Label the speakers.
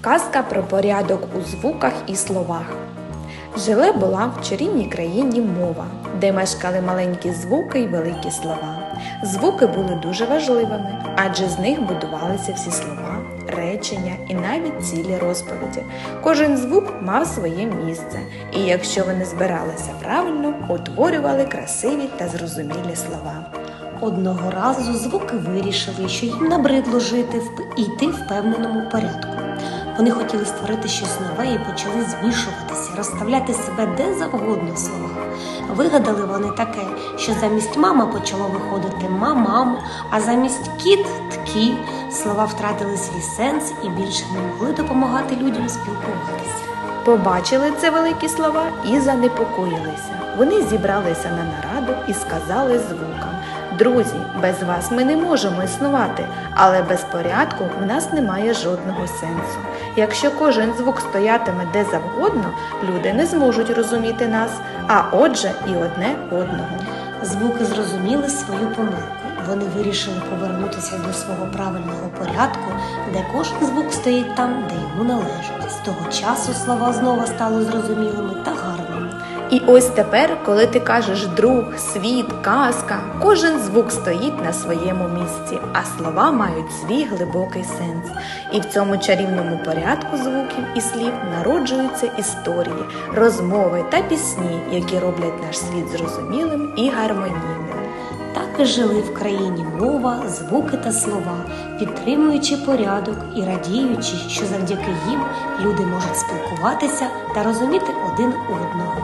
Speaker 1: Казка про порядок у звуках і словах. Жили була в чарівній країні мова, де мешкали маленькі звуки й великі слова. Звуки були дуже важливими, адже з них будувалися всі слова, речення і навіть цілі розповіді. Кожен звук мав своє місце, і якщо вони збиралися правильно, утворювали красиві та зрозумілі слова.
Speaker 2: Одного разу звуки вирішили, що їм набридло жити і йти в певненому порядку. Вони хотіли створити щось нове і почали змішуватися, розставляти себе де завгодно в словах. Вигадали вони таке, що замість мама почало виходити мамам, а замість кіт ткі. Слова втратили свій сенс і більше не могли допомагати людям спілкуватися.
Speaker 1: Побачили це великі слова і занепокоїлися. Вони зібралися на нараду і сказали звукам: Друзі, без вас ми не можемо існувати, але без порядку в нас немає жодного сенсу. Якщо кожен звук стоятиме де завгодно, люди не зможуть розуміти нас, а отже, і одне одного.
Speaker 2: Звуки зрозуміли свою помилку. Вони вирішили повернутися до свого правильного порядку, де кожен звук стоїть там, де йому належить. З того часу слова знову стали зрозумілими та гарними.
Speaker 1: І ось тепер, коли ти кажеш друг, світ, казка, кожен звук стоїть на своєму місці, а слова мають свій глибокий сенс. І в цьому чарівному порядку звуків і слів народжуються історії, розмови та пісні, які роблять наш світ зрозумілим і гармонійним.
Speaker 2: І жили в країні мова, звуки та слова, підтримуючи порядок і радіючи, що завдяки їм люди можуть спілкуватися та розуміти один одного.